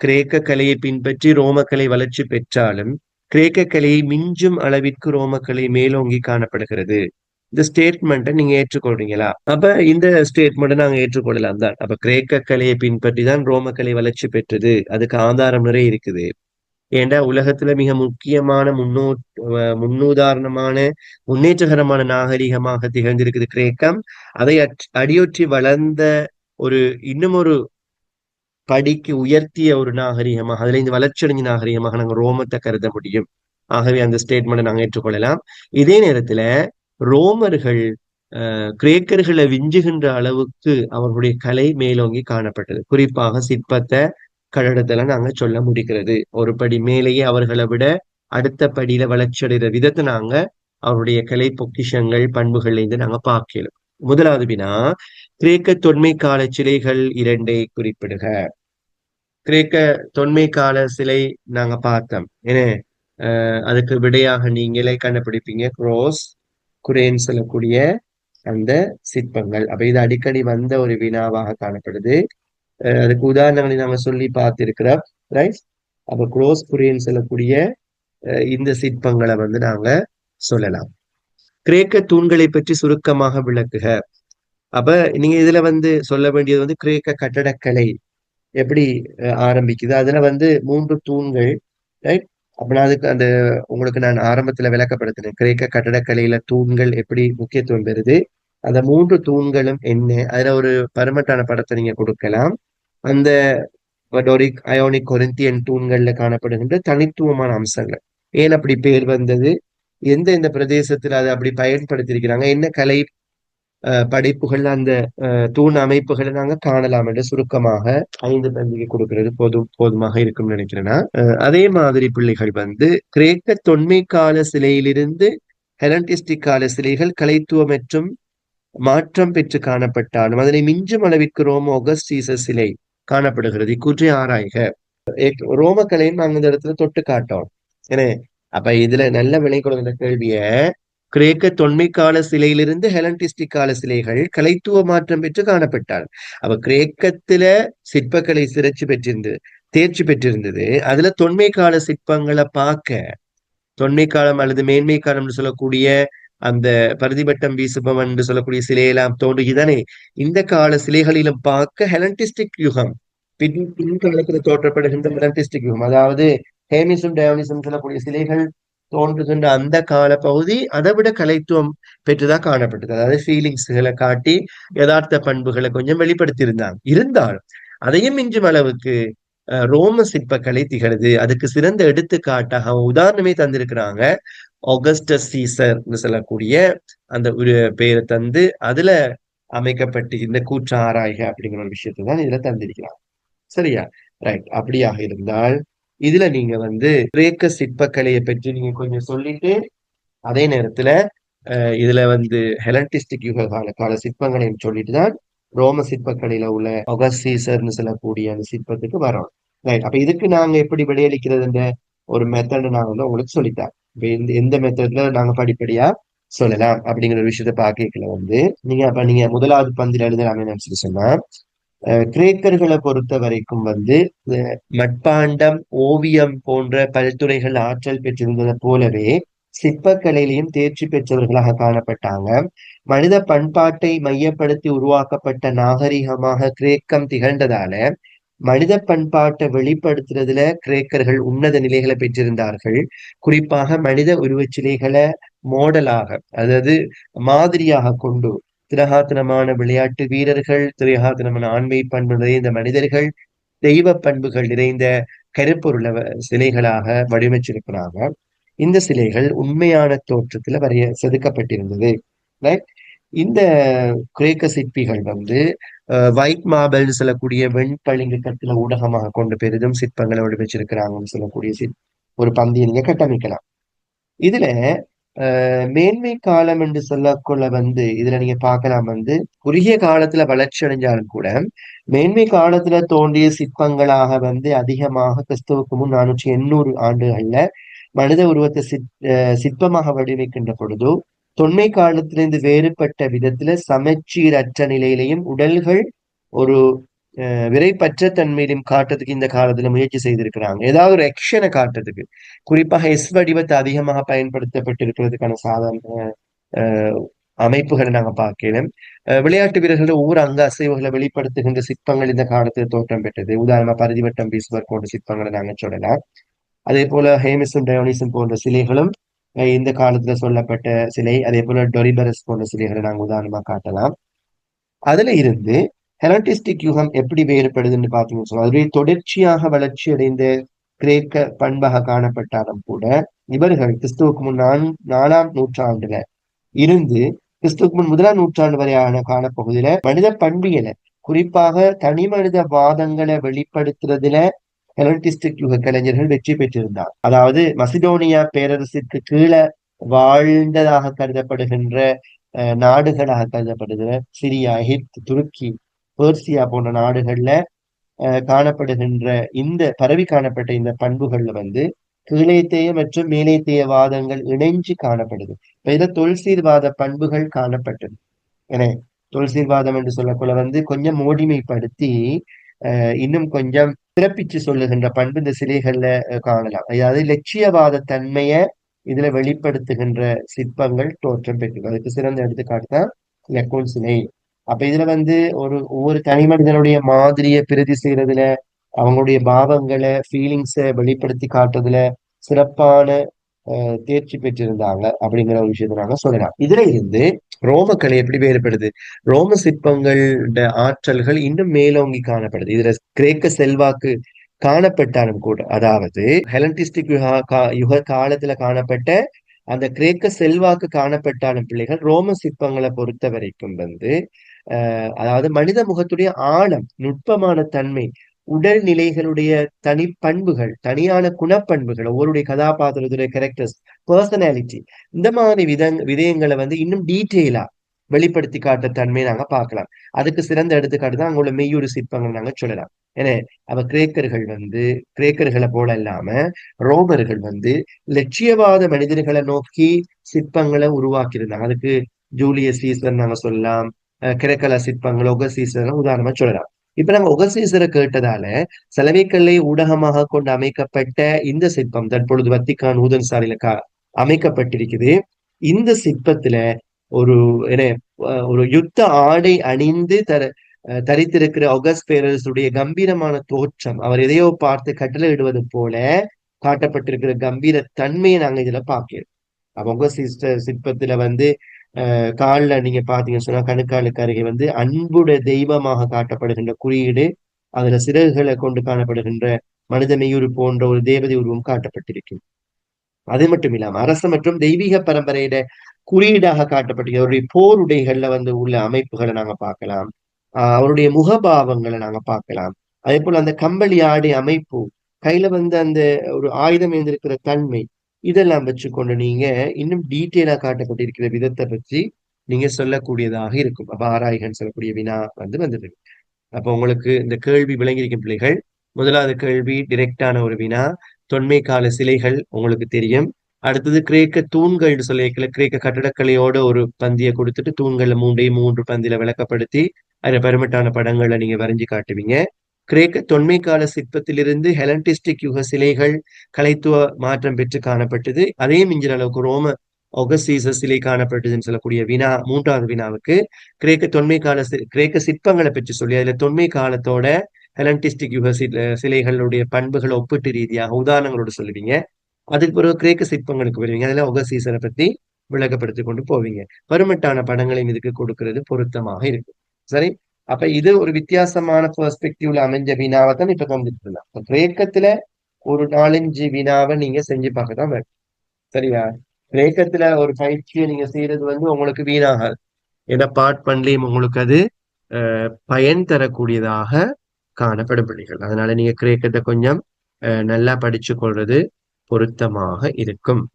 கிரேக்க கலையை பின்பற்றி ரோமக்கலை வளர்ச்சி பெற்றாலும் கிரேக்க கலையை மிஞ்சும் அளவிற்கு ரோமக்கலை மேலோங்கி காணப்படுகிறது. இந்த ஸ்டேட்மெண்ட்டை நீங்க ஏற்றுக்கொள்றீங்களா? அப்ப இந்த ஸ்டேட்மெண்ட்டை நாங்க ஏற்றுக்கொள்ளலாம் தான். அப்ப கிரேக்க கலையை பின்பற்றி தான் ரோமக்கலை வளர்ச்சி பெற்றது. அதுக்கு ஆதாரம் நிறைய இருக்குது. ஏண்டா உலகத்துல மிக முக்கியமான முன்னோ முன்னுதாரணமான முன்னேற்றகரமான நாகரிகமாக திகழ்ந்திருக்குது கிரேக்கம். அதை அடியொற்றி வளர்ந்த ஒரு இன்னும் ஒரு படிக்கு உயர்த்திய ஒரு நாகரிகமாக அதுல இந்த வளர்ச்சி அடைஞ்ச நாகரிகமாக நாங்க ரோமத்தை கருத முடியும். ஆகவே அந்த ஸ்டேட்மெண்ட் நாங்க ஏற்றுக்கொள்ளலாம். இதே நேரத்துல ரோமர்கள் கிரேக்கர்களை விஞ்சுகின்ற அளவுக்கு அவர்களுடைய கலை மேலோங்கி காணப்பட்டது. குறிப்பாக சிற்பத்தை கழகத்துல நாங்க சொல்ல முடிகிறது. ஒரு படி மேலேயே அவர்களை விட அடுத்த படியில வளர்ச்சி அடைகிற விதத்தை நாங்க அவருடைய கலை பொக்கிஷங்கள் பண்புகள்ல இருந்து நாங்க பார்க்கலாம் முதலாவது வினா கிரேக்க தொன்மை கால சிலைகள் இரண்டை குறிப்பிடுக. கிரேக்க தொன்மை கால சிலை நாங்க பார்த்தோம். ஏன்னா அதுக்கு விடையாக நீங்களே கண்டுபிடிப்பீங்க? குரோஸ் குரேன் சொல்லக்கூடிய அந்த சிற்பங்கள். அப்ப இது அடிக்கடி வந்த ஒரு வினாவாக காணப்படுது. அதுக்கு உதாரணங்களை நாங்க சொல்லி பார்த்திருக்கிறோம். ரைட்? அப்ப குரோஸ் குரேன் சொல்லக்கூடிய இந்த சிற்பங்களை வந்து நாங்க சொல்லலாம். கிரேக்க தூண்களை பற்றி சுருக்கமாக விளக்குக. அப்ப நீங்க இதுல வந்து சொல்ல வேண்டியது வந்து கிரேக்க கட்டடக்கலை எப்படி ஆரம்பிக்குது? அதுல வந்து மூன்று தூண்கள் ரைட் அப்படின்னா அதுக்கு அந்த உங்களுக்கு நான் ஆரம்பத்துல விளக்கப்படுத்தினேன். கிரேக்க கட்டடக்கலையில தூண்கள் எப்படி முக்கியத்துவம் பெறுது? அந்த மூன்று தூண்களும் என்ன? அதுல ஒரு பருமட்டான படத்தை நீங்க கொடுக்கலாம். அந்த டொரிக் அயோனிக் கொரிந்தியன் தூண்கள்ல காணப்படுகின்ற தனித்துவமான அம்சங்கள். ஏன் அப்படி பேர் வந்தது? எந்த இந்த பிரதேசத்துல அதை அப்படி பயன்படுத்தியிருக்கிறாங்க? என்ன கலை படைப்புகள் அந்த தூண் அமைப்புகளை நாங்க காணலாம் என்று சுருக்கமாக ஐந்து பந்திக்கு கொடுக்கிறது போதும் போதுமாக இருக்கும் நினைக்கிறேன்னா அதே மாதிரி பிள்ளைகள் வந்து கிரேக்க தொன்மை கால சிலையிலிருந்து ஹெலண்டிஸ்டிக் கால சிலைகள் கலைத்துவம் மற்றும் மாற்றம் பெற்று காணப்பட்டாலும் அதனை மிஞ்சும் அளவிற்கு ரோம ஒகஸ்டீச சிலை காணப்படுகிறது. இக்கூற்றை ஆராய்க. ரோம கலையும் நாங்க இந்த இடத்துல தொட்டு காட்டோம். ஏன்னா அப்ப இதுல நல்ல விலை கொடுக்கிற கேள்விய. கிரேக்க தொன்மை கால சிலையிலிருந்து ஹெலண்டிஸ்டிக் கால சிலைகள் கலைத்துவ மாற்றம் பெற்று காணப்பட்டார். அவ கிரேக்கத்துல சிற்பக்கலை சிறச்சி பெற்றிருந்தது தேர்ச்சி பெற்றிருந்தது. அதுல தொன்மை கால சிற்பங்களை பார்க்க தொன்மை காலம் அல்லது மேன்மை காலம்னு சொல்லக்கூடிய அந்த பருதிபட்டம் வீசுபவன் என்று சொல்லக்கூடிய சிலையெல்லாம் தோன்றுகிறதானே இந்த கால சிலைகளிலும் பார்க்க ஹெலண்டிஸ்டிக் யுகம் பின் பின் பின்காலத்துல தோற்றப்படுகின்ற ஹெலண்டிஸ்டிக் யுகம். அதாவது ஹேமிசம் டயோனிசம் சொல்லக்கூடிய சிலைகள் தோன்றுகின்ற அந்த கால பகுதி அதை விட கலைத்துவம் பெற்றுதான் காணப்பட்டது. அதாவது ஃபீலிங்ஸ்களை காட்டி யதார்த்த பண்புகளை கொஞ்சம் வெளிப்படுத்தி இருந்தாங்க இருந்தாலும் அதையும் மிஞ்சும் அளவுக்கு ரோம சிற்பக்கலை திகழுது. அதுக்கு சிறந்த எடுத்துக்காட்டாக உதாரணமே தந்திருக்கிறாங்க. ஆகஸ்டஸ் சீசர்னு சொல்லக்கூடிய அந்த ஒரு பெயரை தந்து அதுல அமைக்கப்பட்டு இந்த கூற்று ஆராய்க அப்படிங்கிற ஒரு விஷயத்தை தான் இதுல தந்திருக்கிறாங்க. சரியா? ரைட் அப்படியாக இருந்தால் இதுல நீங்க வந்து கிரேக்க சிற்பக்கலையை பற்றி நீங்க கொஞ்சம் சொல்லிட்டு அதே நேரத்துல இதுல வந்து ஹெலண்டிஸ்டிக் யுக கால கால சிற்பங்களையும் சொல்லிட்டு தான் ரோம சிற்பக்கலையில உள்ள ஒகசீசர்னு சொல்லக்கூடிய அந்த சிற்பத்துக்கு வரோம் ரைட். அப்ப இதுக்கு நாங்க எப்படி விடையளிக்கிறதுன்ற ஒரு மெத்தட் நான் வந்து உங்களுக்கு சொல்லித்தேன் இப்ப எந்த மெத்தட்ல நாங்க படிப்படியா சொல்லலாம் அப்படிங்கிற ஒரு விஷயத்த பாக்கல வந்து நீங்க அப்ப நீங்க முதலாவது பந்தில் எழுதலாமே நினைச்சிட்டு சொன்னா கிரேக்கர்களை பொறுத்த வரைக்கும் வந்து மட்பாண்டம் ஓவியம் போன்ற பல்துறைகள் ஆற்றல் பெற்றிருந்ததை போலவே சிற்பக்கலையிலையும் தேர்ச்சி பெற்றவர்களாக காணப்பட்டாங்க. மனித பண்பாட்டை மையப்படுத்தி உருவாக்கப்பட்ட நாகரிகமாக கிரேக்கம் திகழ்ந்ததால மனித பண்பாட்டை வெளிப்படுத்துறதுல கிரேக்கர்கள் உன்னத நிலைகளை பெற்றிருந்தார்கள். குறிப்பாக மனித உருவச்சிலைகளை மாடலாக அதாவது மாதிரியாக கொண்டு திரகாத்தனமான விளையாட்டு வீரர்கள் திரகாத்தனமான ஆண்மை பண்பு நிறைந்த மனிதர்கள் தெய்வ பண்புகள் நிறைந்த கருப்பொருள சிலைகளாக வடிவமைச்சிருக்கிறாங்க. இந்த சிலைகள் உண்மையான தோற்றத்துல வரைய செதுக்கப்பட்டிருந்தது. இந்த கிரேக்க சிற்பிகள் வந்து ஒயிட் மார்பிள்னு சொல்லக்கூடிய வெண்பளிங்கு கட்டில ஊடகமாக கொண்டு பெரிதும் சிற்பங்களை வடிவச்சிருக்கிறாங்கன்னு சொல்லக்கூடிய ஒரு பந்தியை நீங்க கட்டமைக்கலாம். இதுல மேன்மை காலம் என்று சொல்லக்குள்ள வந்து இதுல நீங்க பார்க்கலாம் வந்து குறுகிய காலத்துல வளர்ச்சி அடைஞ்சாலும் கூட மேன்மை காலத்துல தோன்றிய சிற்பங்களாக வந்து அதிகமாக கிறிஸ்துவுக்கு முன் நானூற்றி எண்ணூறு ஆண்டுகள்ல மனித உருவத்தை சிற் சிற்பமாக வடிவமைக்கின்ற பொழுதோ தொன்மை காலத்திலிருந்து வேறுபட்ட விதத்துல சமச்சீரற்ற நிலையிலையும் உடல்கள் ஒரு விரைப்பற்ற தன்மையிலும் காட்டுறதுக்கு இந்த காலத்துல முயற்சி செய்திருக்கிறாங்க. ஏதாவது ஒரு எக்ஷனை காட்டுறதுக்கு. குறிப்பாக எஸ் வடிவத்தை அதிகமாக பயன்படுத்தப்பட்டிருக்கிறதுக்கான சாதாரண அமைப்புகளை நாங்க பார்க்கலாம் விளையாட்டு வீரர்கள் ஒவ்வொரு அங்க அசைவுகளை வெளிப்படுத்துகின்ற சிற்பங்கள் இந்த காலத்தில் தோற்றம் பெற்றது. உதாரணமா பரிதிவட்டம் பீஸ்வர் போன்ற சிற்பங்களை நாங்க சொல்லலாம். அதே போல ஹேமிசம் டயோனிசம் போன்ற சிலைகளும் இந்த காலத்துல சொல்லப்பட்ட சிலை அதே போல டொரிபரஸ் போன்ற சிலைகளை நாங்க உதாரணமா காட்டலாம். அதுல இருந்து ஹெலண்டிஸ்டிக் யுகம் எப்படி வேறுபடுதுன்னு பாத்தீங்கன்னு சொன்னா அதுவே தொடர்ச்சியாக வளர்ச்சி அடைந்த கிரேக்க பண்பாக காணப்பட்டாலும் கூட இவர்கள் கிறிஸ்துவுக்கு முன் நாலாம் நூற்றாண்டுல இருந்து கிறிஸ்துவுக்கு முன் முதலாம் நூற்றாண்டு வரையான காலப்பகுதியில மனித பண்பியலை குறிப்பாக தனி மனித வாதங்களை வெளிப்படுத்துறதுல ஹெலண்டிஸ்டிக் யுக கலைஞர்கள் வெற்றி பெற்றிருந்தார். அதாவது மசிடோனியா பேரரசிற்கு கீழே வாழ்ந்ததாக கருதப்படுகின்ற நாடுகளாக கருதப்படுகிற சிரியா எகிப்து துருக்கி பேர்சியா போன்ற நாடுகள்ல காணப்படுகின்ற இந்த பரவி காணப்பட்ட இந்த பண்புகள்ல வந்து கீழேத்தேய மற்றும் மேலேத்தேய வாதங்கள் இணைஞ்சு காணப்படுது. இப்ப இதை தொல்சீர்வாத பண்புகள் காணப்பட்டது. ஏன்னா தொல்சீர்வாதம் என்று சொல்லக்குள்ள வந்து கொஞ்சம் மோடிமைப்படுத்தி இன்னும் கொஞ்சம் பிறப்பிச்சு சொல்லுகின்ற பண்பு இந்த சிலைகள்ல காணலாம். அதாவது லட்சியவாத தன்மைய இதுல வெளிப்படுத்துகின்ற சிற்பங்கள் தோற்றம் பெற்று அதுக்கு சிறந்த எடுத்துக்காட்டு தான் லெக்கோன் சிலை. அப்ப இதுல வந்து ஒரு ஒவ்வொரு தனி மனிதனுடைய மாதிரியை பிரதி செய்யறதுல அவங்களுடைய பாவங்களை ஃபீலிங்ஸை வெளிப்படுத்தி காட்டுறதுல சிறப்பான தேர்ச்சி பெற்றிருந்தாங்க அப்படிங்கிற ஒரு விஷயத்த நாங்க சொல்லலாம். இதுல இருந்து ரோமக்கலை எப்படி வேறுபடுது? ரோம சிற்பங்களோட ஆற்றல்கள் இன்னும் மேலோங்கி காணப்படுது. இதுல கிரேக்க செல்வாக்கு காணப்பட்டாலும் கூட அதாவது ஹெலண்டிஸ்டிக் யுகா யுக காலத்துல காணப்பட்ட அந்த கிரேக்க செல்வாக்கு காணப்பட்டாலும் பிள்ளைகள் ரோம சிற்பங்களை பொறுத்த வரைக்கும் வந்து அதாவது மனித முகத்துடைய ஆழம் நுட்பமான தன்மை உடல்நிலைகளுடைய தனி பண்புகள் தனியான குணப்பண்புகள் ஒவ்வொருடைய கதாபாத்திரத்துடைய கேரக்டர்ஸ் பர்சனாலிட்டி இந்த மாதிரி வித விதயங்களை வந்து இன்னும் டீட்டெயிலா வெளிப்படுத்தி காட்ட தன்மையை நாங்க பார்க்கலாம். அதுக்கு சிறந்த எடுத்துக்காட்டு தான் அங்குள்ள மெய்யூறு சிற்பங்கள் நாங்க சொல்லலாம். ஏன்னா அவ கிரேக்கர்கள் வந்து கிரேக்கர்களை போல இல்லாம ரோமர்கள் வந்து லட்சியவாத மனிதர்களை நோக்கி சிற்பங்களை உருவாக்கி இருந்தாங்க அதுக்கு ஜூலியஸ் சீசர் நாங்க சொல்லலாம். கிரக்கல சிற்பங்கள் உகசீசர் உதாரணமா சொல்லலாம். இப்ப நம்ம உகசீசரை கேட்டதால செலவைக்கல்லை ஊடகமாக கொண்டு அமைக்கப்பட்ட இந்த சிற்பம் தற்பொழுது வத்திக்கான் ஊதன் சாலையில கா அமைக்கப்பட்டிருக்குது. இந்த சிற்பத்துல ஒரு என்ன ஒரு யுத்த ஆடை அணிந்து தர தரித்திருக்கிற ஒகஸ் பேரரசுடைய கம்பீரமான தோற்றம் அவர் எதையோ பார்த்து கட்டளை இடுவது போல காட்டப்பட்டிருக்கிற கம்பீர தன்மையை நாங்க இதுல பார்க்கிறோம் அவங்க சிற்பத்துல வந்து காலில் நீங்க பாத்தீங்கன்னு சொன்னா கணுக்காலுக்கு அருகே வந்து அன்புடைய தெய்வமாக காட்டப்படுகின்ற குறியீடு அதுல சிறகுகளை கொண்டு காணப்படுகின்ற மனித மெய்யுறு போன்ற ஒரு தேவதை உருவம் காட்டப்பட்டிருக்கும். அது மட்டும் இல்லாம அரச மற்றும் தெய்வீக பரம்பரையில குறியீடாக காட்டப்பட்டிருக்க அவருடைய போர் உடைகள்ல வந்து உள்ள அமைப்புகளை நாங்க பார்க்கலாம். அவருடைய முகபாவங்களை நாங்க பார்க்கலாம். அதே போல அந்த கம்பளி ஆடை அமைப்பு கையில வந்து அந்த ஒரு ஆயுதம் எழுந்திருக்கிற தன்மை இதெல்லாம் வச்சுக்கொண்டு நீங்க இன்னும் டீட்டெயிலா காட்டப்பட்டிருக்கிற விதத்தை பற்றி நீங்க சொல்லக்கூடியதாக இருக்கும். அப்ப ஆராய்கன் சொல்லக்கூடிய வினா வந்து வந்தது. அப்ப உங்களுக்கு இந்த கேள்வி விளங்கியிருக்கும் பிள்ளைகள் முதலாவது கேள்வி டிரெக்டான ஒரு வினா தொன்மை கால சிலைகள் உங்களுக்கு தெரியும். அடுத்தது கிரேக்க தூண்கள் சொல்லியிருக்கல கிரேக்க கட்டடக்கலையோட ஒரு பந்தியை கொடுத்துட்டு தூண்கள்ல மூன்றையும் மூன்று பந்தியில விளக்கப்படுத்தி அதுல பெருமட்டான படங்களை நீங்க வரைஞ்சு காட்டுவீங்க. கிரேக்க தொன்மை கால சிற்பத்திலிருந்து ஹெலண்டிஸ்டிக் யுக சிலைகள் கலைத்துவ மாற்றம் பெற்று காணப்பட்டது. அதே மிஞ்சிற அளவுக்கு ரோம ஒகசீச சிலை காணப்பட்டதுன்னு சொல்லக்கூடிய வினா மூன்றாவது வினாவுக்கு கிரேக்க தொன்மை கால கிரேக்க சிற்பங்களை பற்றி சொல்லி அதுல தொன்மை காலத்தோட ஹெலண்டிஸ்டிக் யுக சிலைகளுடைய பண்புகளை ஒப்பிட்டு ரீதியாக உதாரணங்களோட சொல்லுவீங்க. அதுக்கு பிறகு கிரேக்க சிற்பங்களுக்கு வருவீங்க. அதுல ஒகசீசரை பத்தி விளக்கப்படுத்தி கொண்டு போவீங்க. பருமட்டான படங்களையும் இதுக்கு கொடுக்கிறது பொருத்தமாக இருக்கும் சரி? அப்ப இது ஒரு வித்தியாசமான பெர்ஸ்பெக்டிவ்ல அமைஞ்ச வினாவை தான் இப்ப கம்பிட்டு இருந்தேன் கிரேக்கத்துல ஒரு நாலஞ்சு வினாவை நீங்க செஞ்சு பார்க்க தான் வேணும். சரியா? கிரேக்கத்துல ஒரு பயிற்சியை நீங்க செய்யறது வந்து உங்களுக்கு வீணாகாது. ஏன்னா பாட் பண்ணலையும் உங்களுக்கு அது பயன் தரக்கூடியதாக காணப்படும் பிள்ளைகள். அதனால நீங்க கிரேக்கத்தை கொஞ்சம் நல்லா படிச்சு கொள்றது பொருத்தமாக இருக்கும்.